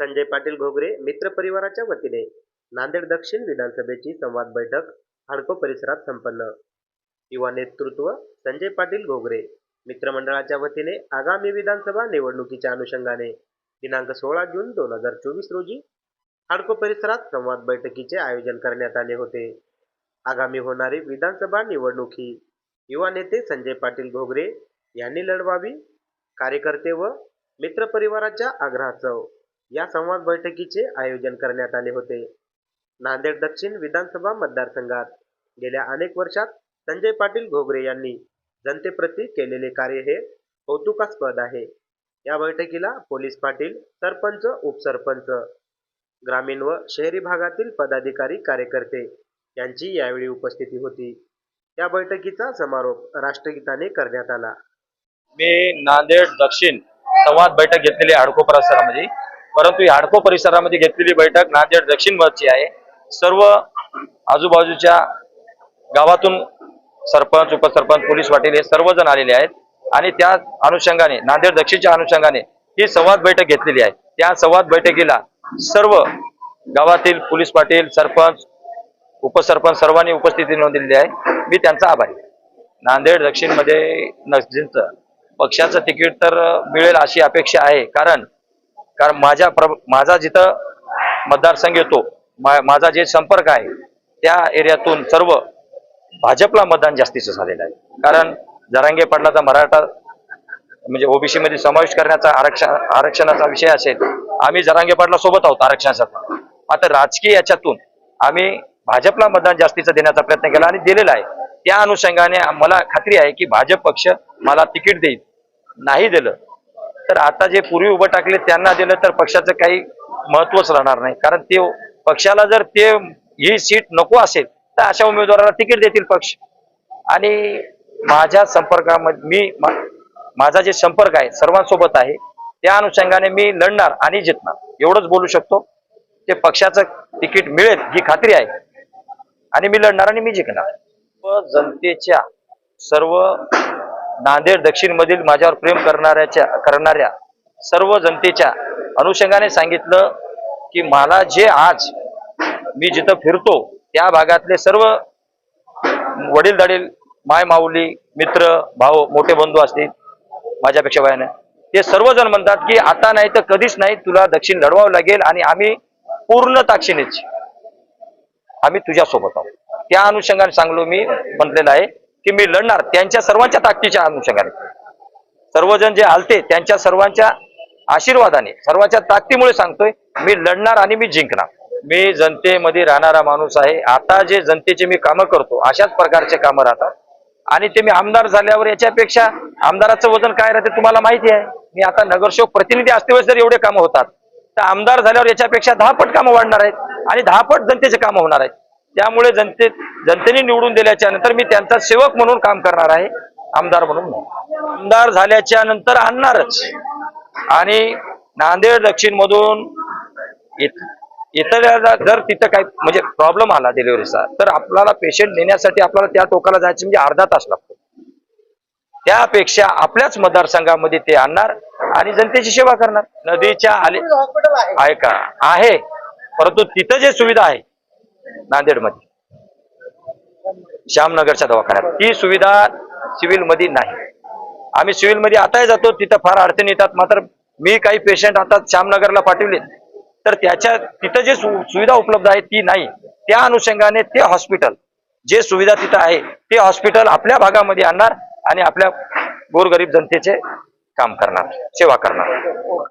संजय पाटील घोगरे मित्र परिवाराच्या वतीने नांदेड दक्षिण विधानसभेची संवाद बैठक हडको परिसरात संपन्न. युवा नेतृत्व संजय पाटील घोगरे मित्रमंडळाच्या वतीने आगामी विधानसभा निवडणुकीच्या अनुषंगाने दिनांक सोळा जून दोन हजार चोवीस रोजी हडको परिसरात संवाद बैठकीचे आयोजन करण्यात आले होते. आगामी होणारी विधानसभा निवडणूक ही युवा नेते संजय पाटील घोगरे यांनी लढवावी कार्यकर्ते व मित्रपरिवाराच्या आग्रहास्तव या संवाद बैठकीचे आयोजन करण्यात आले होते. नांदेड दक्षिण विधानसभा मतदारसंघात गेल्या अनेक वर्षात संजय पाटील घोगरे यांनी जनतेप्रती केलेले कार्य हे कौतुकास्पद आहे. या बैठकीला पोलीस पाटील सरपंच उपसरपंच ग्रामीण व शहरी भागातील पदाधिकारी कार्यकर्ते यांची यावेळी उपस्थिती होती. या बैठकीचा समारोप राष्ट्रगीताने करण्यात आला. मी नांदेड दक्षिण संवाद बैठक घेतलेली अडकोपरा हाडको परंतु ही हाडको परिसरामध्ये घेतलेली बैठक नांदेड दक्षिण मधची आहे. सर्व आजूबाजूच्या गावातून सरपंच उपसरपंच पोलीस पाटील हे सर्वजण आलेले आहेत. आणि त्या अनुषंगाने नांदेड दक्षिणच्या अनुषंगाने ही संवाद बैठक घेतलेली आहे. त्या संवाद बैठकीला सर्व गावातील पोलीस पाटील सरपंच उपसरपंच सर्वांनी उपस्थिती नोंदलेली आहे. मी त्यांचा आभारी आहे. नांदेड दक्षिणमध्ये मध्ये पक्षाचं तिकीट तर मिळेल अशी अपेक्षा आहे. कारण कारण माझ्या प्र माझा जिथं मतदारसंघ येतो मा- माझा जे संपर्क आहे त्या एरियातून सर्व भाजपला मतदान जास्तीचं झालेलं आहे. कारण जरांगे पाटलाचा मराठा म्हणजे ओबीसी मध्ये समावेश करण्याचा आरक्षण आरक्षणाचा विषय असेल आम्ही जरांगे पाटला सोबत आहोत आरक्षणासाठी. मात्र राजकीय याच्यातून आम्ही भाजपला मतदान जास्तीचं देण्याचा प्रयत्न केला आणि दिलेला आहे. त्या अनुषंगाने मला खात्री आहे की भाजप पक्ष मला तिकीट देईल नाही दिलं. तर आता जे पूर्वी उभं टाकले त्यांना दिलं तर पक्षाचं काही महत्वच राहणार नाही. कारण ते पक्षाला जर ते ही सीट नको असेल तर अशा उमेदवाराला तिकीट देतील पक्ष. आणि माझ्या संपर्कामध्ये मी मा- माझा जे संपर्क आहे सर्वांसोबत आहे त्या अनुषंगाने मी लढणार आणि जितणार. एवढंच बोलू शकतो. ते पक्षाचं तिकीट मिळेल ही खात्री आहे. आणि मी लढणार आणि मी जिंकणार. जनतेच्या सर्व नांदेड दक्षिण मधील माझ्यावर प्रेम करणाऱ्याच्या करणाऱ्या सर्व जनतेच्या अनुषंगाने सांगितलं की मला जे आज मी जिथं फिरतो त्या भागातले सर्व वडील दडील माय माऊली मित्र भाऊ मोठे बंधू असतील माझ्यापेक्षा वयाने ते सर्वजण म्हणतात की आता नाही तर कधीच नाही तुला दक्षिण लढवावं लागेल आणि आम्ही पूर्ण ताक्षिणीच आम्ही तुझ्या सोबत आहोत. त्या अनुषंगाने सांगलो मी म्हटलेलं आहे. की मी लढणार त्यांच्या सर्वांच्या ताकदीच्या अनुषंगाने. सर्वजण जे आलते त्यांच्या सर्वांच्या आशीर्वादाने सर्वांच्या ताकदीमुळे सांगतोय मी लढणार आणि मी जिंकणार. मी जनतेमध्ये राहणारा माणूस आहे. आता जे जनतेचे मी कामं करतो अशाच प्रकारचे कामं राहतात. आणि ते मी आमदार झाल्यावर याच्यापेक्षा आमदाराचं वजन काय राहते तुम्हाला माहिती आहे? मी आता नगरसेवक प्रतिनिधी असतेवेळेस जर एवढे कामं होतात तर आमदार झाल्यावर याच्यापेक्षा दहा पट कामं वाढणार आहेत आणि दहा पट जनतेचे कामं होणार आहेत. त्यामुळे जनते जनतेने निवडून दिल्याच्या नंतर मी त्यांचा सेवक म्हणून काम करणार आहे आमदार म्हणून. आमदार झाल्याच्यानंतर आणणारच. आणि नांदेड दक्षिण मधून इतर जर तिथं काही म्हणजे प्रॉब्लेम आला डिलिव्हरीचा तर आपल्याला पेशंट नेण्यासाठी आपल्याला त्या टोकाला जायचं म्हणजे अर्धा तास लागतो. त्यापेक्षा आपल्याच मतदारसंघामध्ये ते आणणार आणि जनतेची सेवा करणार. नदीच्या आले आहे. का आहे. परंतु तिथं जे सुविधा आहे नांदेडमध्ये. श्यामनगरच्या दवाखान्यात. ती सुविधा सिव्हिलमध्ये नाही. आम्ही सिव्हिलमध्ये आताही जातो तिथं फार अडचणी येतात. मात्र मी काही पेशंट आता श्यामनगरला पाठवले तर त्याच्या तिथं जे सु- सुविधा उपलब्ध आहे ती नाही. त्या अनुषंगाने ते हॉस्पिटल जे सुविधा तिथं आहे ते हॉस्पिटल आपल्या भागामध्ये आणणार आणि आपल्या गोरगरीब जनतेचे काम करणार सेवा करणार.